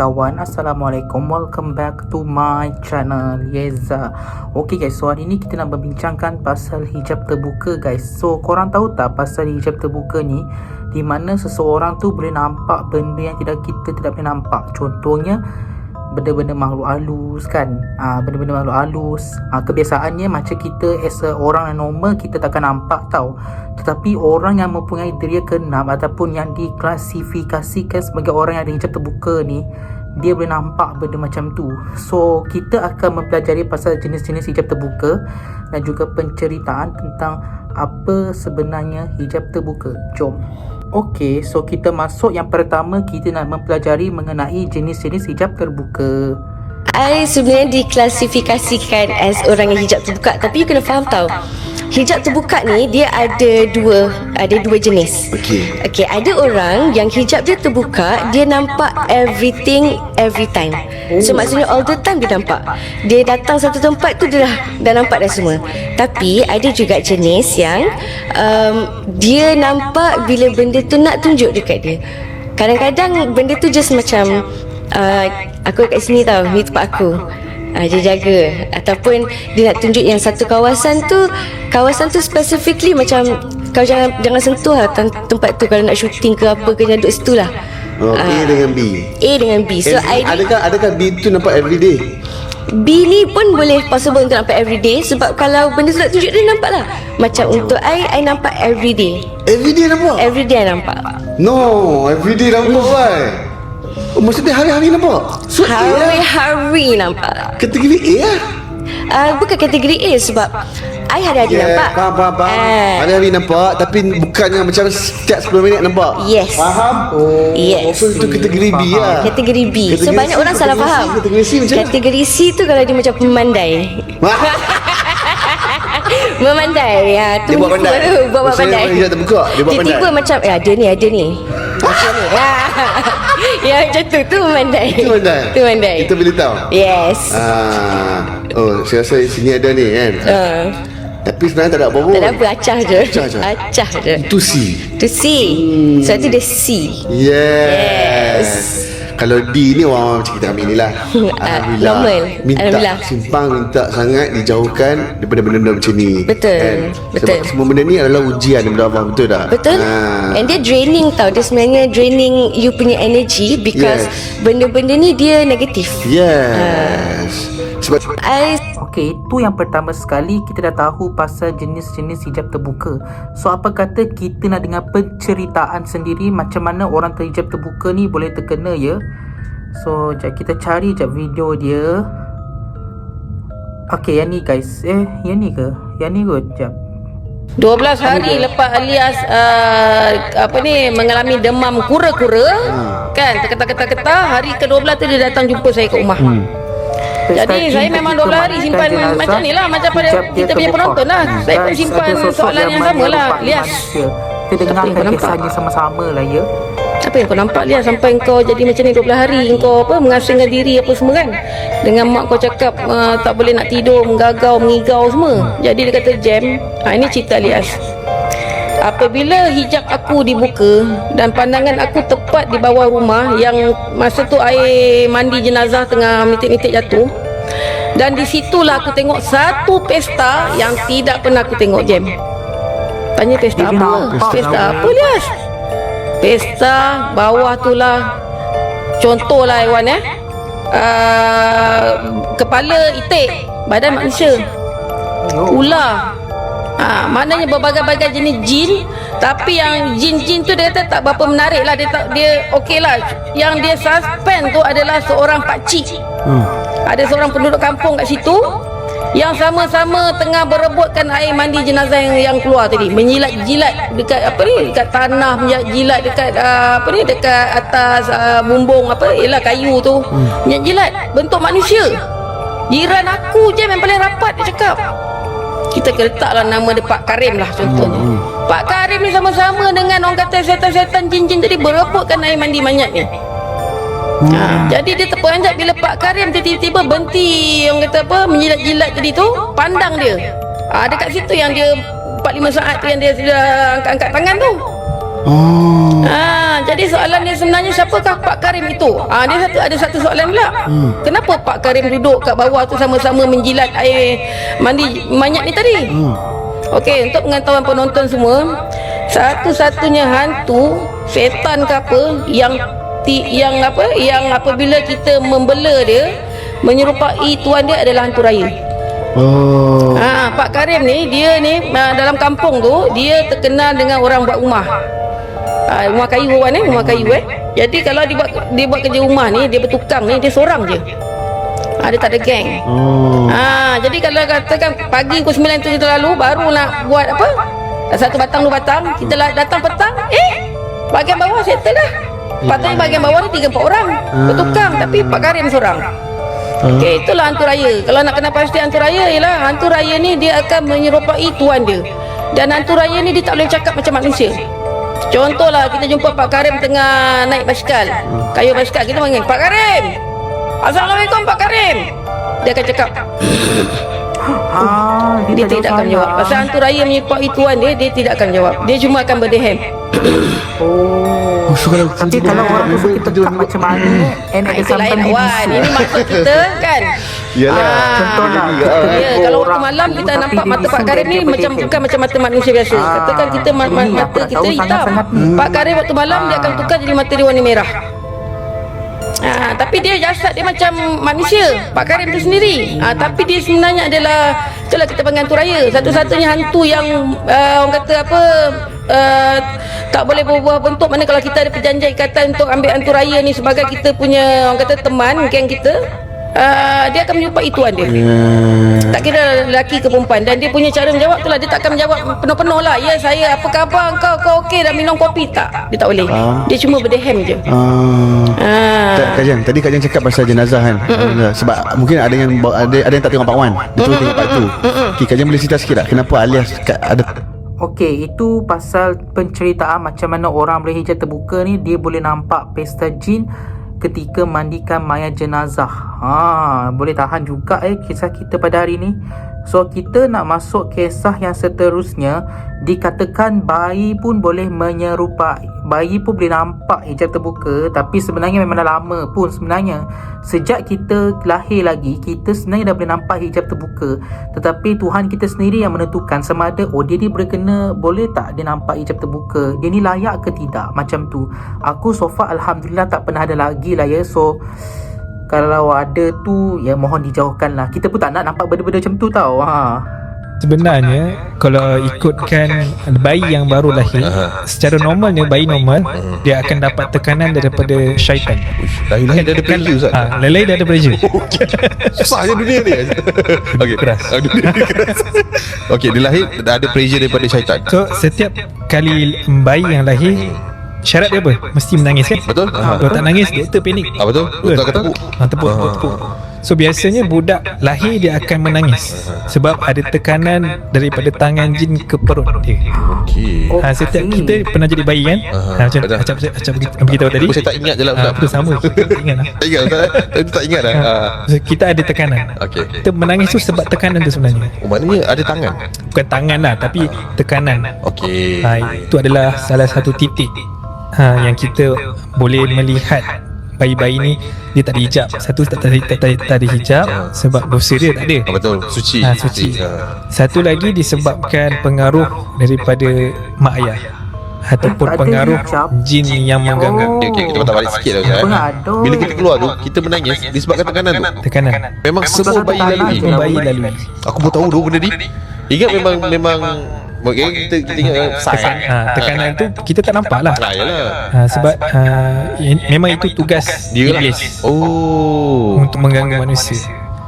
kawan Assalamualaikum. Welcome back to my channel Yeza. Okay guys. So hari ni kita nak berbincangkan Pasal hijab terbuka guys. So korang tahu tak Pasal hijab terbuka ni? Di mana seseorang tu Boleh nampak benda yang tidak kita Tidak boleh nampak. Contohnya Benda-benda makhluk halus kan? Ha, Benda-benda makhluk halus. Ha, Kebiasaannya macam kita As a orang yang normal Kita takkan nampak tau. Tetapi orang yang mempunyai diri keenam Ataupun yang diklasifikasikan Sebagai orang yang ada hijab terbuka ni Dia boleh nampak benda macam tu. So kita akan mempelajari Pasal jenis-jenis hijab terbuka Dan juga penceritaan tentang Apa sebenarnya hijab terbuka. Jom Okey, so kita masuk yang pertama kita nak mempelajari mengenai jenis-jenis hijab terbuka. I sebenarnya diklasifikasikan as orang yang hijab terbuka Tapi you kena faham tau Hijab terbuka ni dia ada dua ada dua jenis. Okey. Okey, ada orang yang hijab dia terbuka, dia nampak everything every time. So maksudnya all the time dia nampak. Dia datang satu tempat tu dia dah, dah nampak dah semua. Tapi ada juga jenis yang um, dia nampak bila benda tu nak tunjuk dekat dia. Kadang-kadang benda tu just macam uh, aku kat sini tau, ni tempat aku. Uh, dia jaga ataupun dia nak tunjuk yang satu kawasan tu kawasan tu specifically macam kau jangan jangan sentuh lah tem- tempat tu kalau nak shooting ke apa ke jangan duduk situ lah Oh, A Ah. dengan B. A dengan B so I adakah adakah B tu nampak everyday? B ni pun boleh possible untuk nampak everyday sebab kalau benda tu nak tunjuk dia nampak lah macam untuk I I nampak everyday Everyday nampak? everyday I nampak no, everyday nampak kan? Oh, maksudnya hari-hari nampak? So A lah. hari-hari nampak Kategori A lah? uh, bukan kategori A sebab I hari-hari nampak Faham, faham, faham. Ah. Hari-hari nampak tapi bukannya macam setiap 10 minit nampak. Yes. Faham? Oh, Yes. So itu kategori B lah. Kategori B So Kategori banyak C, orang salah kategori C, faham Kategori C macam? Kategori C tu kalau dia macam pemandai Memandai ya, tu Dia buat pandai. tu, Buat buat pandai orang hijab terbuka, dia buat Tiba-tiba pandai. macam Ya ada ni ada ni Macam ni ya. Ya macam tu Tu memandai itu pandai. Tu memandai Kita boleh tahu. Yes Ah, oh, saya rasa sini ada ni kan. uh, Tapi sebenarnya tak ada apa-apa. Tak ada apa Acah je Acah je. Acah je Itu C. Tu C Sebab tu dia C Yes. Yes. Kalau D ni orang macam kita ambil ni lah Alhamdulillah normal. Minta Alhamdulillah. Simpang minta sangat Dijauhkan Daripada benda-benda macam ni Betul. Betul. Sebab semua benda ni adalah ujian Daripada Allah Betul tak? Betul Ah. And dia draining tau Dia sebenarnya draining You punya energy Because Yes. Benda-benda ni dia negatif Yes I Okey, itu yang pertama sekali kita dah tahu pasal jenis-jenis hijab terbuka. So apa kata kita nak dengar penceritaan sendiri macam mana orang terhijab terbuka ni boleh terkena ya. So, jap kita cari jap video dia. Okey, yang ni guys. Eh, yang ni ke? Yang ni kot. Jap. 12 hari lepas alias uh, apa ni mengalami demam kura-kura kan terketa-keta-keta hari ke-12 tu dia datang jumpa saya kat rumah. Hmm. Jadi saya memang 12 hari simpan macam ni lah macam pada kita punya penonton lah. Saya pun simpan soalan yang sama lah. Lias. Kita dengarkan kisahnya sama-sama lah ya. Apa yang kau nampak Lias sampai kau jadi macam ni 12 hari kau apa mengasingkan diri apa semua kan. Dengan mak kau cakap uh, tak boleh nak tidur, menggagau, mengigau semua. Jadi dia kata jam. Ha ini cerita Lias. Apabila hijab aku dibuka dan pandangan aku tepat di bawah rumah yang masa tu air mandi jenazah tengah mitik-mitik jatuh dan di situlah aku tengok satu pesta yang tidak pernah aku tengok jam. Tanya pesta apa? Pesta apa Lias? Pesta bawah tu lah Contoh lah Iwan eh uh, Kepala itik Badan manusia Ular ha, Maknanya berbagai-bagai jenis jin Tapi yang jin-jin tu dia kata tak berapa menarik lah. Dia, tak, dia okey lah. Yang dia suspend tu adalah seorang pakcik Hmm. Ada seorang penduduk kampung kat situ yang sama-sama tengah berebutkan air mandi jenazah yang, yang keluar tadi. Menjilat-jilat dekat apa ni dekat tanah menjilat dekat uh, apa ni dekat atas uh, bumbung apa ialah kayu tu. Hmm. jilat bentuk manusia. Jiran aku je yang paling rapat dia cakap kita kena letaklah nama dia Pak Karim lah contohnya hmm. Pak Karim ni sama-sama dengan orang kata setan-setan jin-jin tadi berebutkan air mandi mayat ni Ha, jadi dia terperanjat bila Pak Karim tiba-tiba berhenti orang kata apa menjilat-jilat tadi tu pandang dia. Ha, dekat situ yang dia 4 5 saat tu yang dia sudah angkat-angkat tangan tu. Oh Ha, jadi soalan dia sebenarnya siapakah Pak Karim itu? Ah dia satu ada satu soalan pula. Hmm. Kenapa Pak Karim duduk kat bawah tu sama-sama menjilat air mandi mayat ni tadi? Hmm. Okey, untuk pengetahuan penonton semua, satu-satunya hantu setan ke apa yang ti, yang apa yang apabila kita membela dia menyerupai tuan dia adalah hantu raya. Oh. Ha, Pak Karim ni dia ni uh, dalam kampung tu dia terkenal dengan orang buat rumah. Ha, rumah kayu kan eh, rumah kayu eh. Jadi kalau dia buat dia buat kerja rumah ni, dia bertukang ni dia seorang je. Ha, dia tak ada geng. Oh. Ha, jadi kalau katakan pagi pukul 9 tu kita lalu baru nak buat apa? Satu batang dua batang, kita lah datang petang, eh bahagian bawah settle dah. Patutnya bahagian bawah ni 3 4 orang bertukang tapi Pak Karim seorang. Okey, itulah hantu raya. Kalau nak kenal pasti hantu raya ialah hantu raya ni dia akan menyerupai tuan dia. Dan hantu raya ni dia tak boleh cakap macam manusia. Contohlah kita jumpa Pak Karim tengah naik basikal. Kayu basikal kita panggil Pak Karim. Assalamualaikum Pak Karim. Dia akan cakap Ah, dia tak tidak akan jawab. Pasal hantu raya menyerupai tuan dia dia tidak akan jawab. Dia cuma akan berdehem. Oh. Oh, so kalau Tapi kalau orang tu kita tekak macam mana and ada itu lain somebody Wan. Ini maksud kita kan. Yalah. Ah, Contohlah, Ya, kalau waktu malam kita nampak dia mata Pak Karim ni dia macam bukan macam mata manusia biasa. Ah, Katakan kita ma- ma- ini mata tak kita hitam. Pak Karim waktu malam dia akan tukar jadi mata dia warna merah. Ah, tapi dia jasad dia macam manusia. Pak Karim tu sendiri. Ah, Tapi dia sebenarnya adalah Itulah kita panggil hantu raya. Satu-satunya hantu yang uh, Orang kata apa uh, Tak boleh berubah bentuk. Mana kalau kita ada perjanjian ikatan Untuk ambil hantu raya ni Sebagai kita punya Orang kata teman Geng kita uh, Dia akan menyerupai tuan dia. Tak kira lelaki ke perempuan. Dan dia punya cara menjawab tu lah. Dia tak akan menjawab penuh-penuh lah. Ya saya apa khabar kau? Kau okey dah minum kopi? Tak. Dia tak boleh. Ah. Dia cuma berdehem je. Ah. Ah. Kak, Kak Jan, tadi Kak Jan cakap pasal jenazah kan? Jenazah. Sebab mungkin ada yang ada, ada yang tak tengok part 1 Dia terus tengok part 2 okay, Kak Jan boleh cerita sikit tak? Kenapa alias Kak, ada Okey, itu pasal penceritaan macam mana orang boleh hijab terbuka ni. Dia boleh nampak pesta jin ketika mandikan mayat jenazah. Ha, boleh tahan juga eh kisah kita pada hari ni. So kita nak masuk kisah yang seterusnya Dikatakan bayi pun boleh menyerupai Bayi pun boleh nampak hijab terbuka Tapi sebenarnya memang dah lama pun sebenarnya. Sejak kita lahir lagi Kita sebenarnya dah boleh nampak hijab terbuka. Tetapi Tuhan kita sendiri yang menentukan Sama ada oh dia ni boleh kena Boleh tak dia nampak hijab terbuka? Dia ni layak ke tidak? Macam tu. Aku so far Alhamdulillah tak pernah ada lagi lah ya. So kalau ada tu ya mohon dijauhkan lah. Kita pun tak nak nampak benda-benda macam tu tau ha. Sebenarnya kalau ikutkan bayi yang baru lahir Secara normalnya bayi normal Dia akan dapat tekanan daripada syaitan. Lahir-lahir dia ada pressure Ustaz. ha, Lelai dia ada pressure Susah je dunia ni. Okey Keras. Ah, dunia ni keras. Okey dia lahir Dah ada pressure daripada syaitan. So setiap kali bayi yang lahir Syarat dia apa? Mesti menangis kan? Betul? Kalau tak nangis dia terpanik Ah, betul? Betul akan tepuk ha, Tepuk, tepuk, tepuk So biasanya budak lahir dia akan menangis Sebab ada tekanan daripada tangan jin ke perut dia Okey Ha, setiap kita pernah jadi bayi kan? Ha, macam betul. macam macam macam kita beritahu tadi. Saya tak ingat je lah Ha, betul sama. Kita ingat lah. Tak ingat Ustaz? Tadi tak ingat dah Ha. Ah. So, kita ada tekanan. Okey Kita menangis tu sebab tekanan tu sebenarnya. Oh, maknanya ada tangan Bukan tangan lah tapi tekanan. Okey Ha, itu adalah salah satu titik ha, yang kita boleh melihat bayi-bayi ni dia tak ada hijab. Satu tak tak, tak, tak, tak ada hijab sebab dosa dia tak ada. Ah, Betul Suci Ha, suci. Ah. Satu lagi disebabkan pengaruh daripada mak ayah ataupun Tak pengaruh hijab. jin yang mengganggu Okey, okey, kita patah balik sikit lah Ustaz eh. Bila kita keluar tu Kita menangis Disebabkan tekanan tu tekanan. Memang semua bayi lalui je. Semua bayi lalui. Aku baru tahu dulu benda ni Ingat memang Memang Okay, kita, kita ingat kan Tekan, ha, tekanan tu kita tak nampak lah. Ah, yalah. ha, Sebab ha, memang itu tugas Dia lah. iblis. Oh. Untuk mengganggu manusia.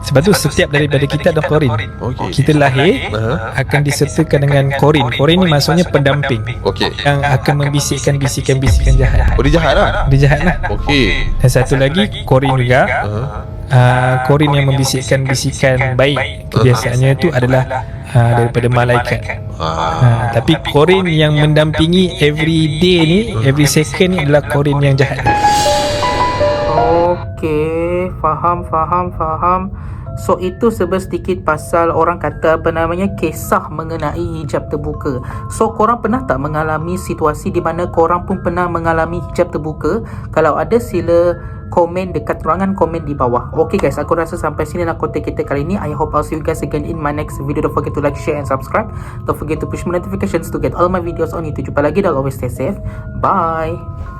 Sebab tu setiap daripada kita ada korin. Okey. Kita lahir Aha. Akan disertakan dengan korin. Korin. Ni maksudnya pendamping. Okey. Yang akan membisikkan bisikan-bisikan jahat. Oh dia jahat lah. Dia jahat lah. Okey. Dan satu lagi korin juga. Aha. Uh, Korin yang membisikkan bisikan baik Kebiasaannya itu adalah uh, Daripada malaikat Ah. Ha, tapi korin yang mendampingi every day ni, every second ni adalah korin yang jahat. Okey, faham, faham, faham. So itu sebab sedikit pasal orang kata apa namanya kisah mengenai hijab terbuka. So korang pernah tak mengalami situasi di mana korang pun pernah mengalami hijab terbuka? Kalau ada sila komen dekat ruangan komen di bawah. Okay guys, aku rasa sampai sini lah konten kita kali ni. I hope I'll see you guys again in my next video. Don't forget to like, share and subscribe. Don't forget to push my notifications to get all my videos on YouTube. Jumpa lagi dah always stay safe. Bye.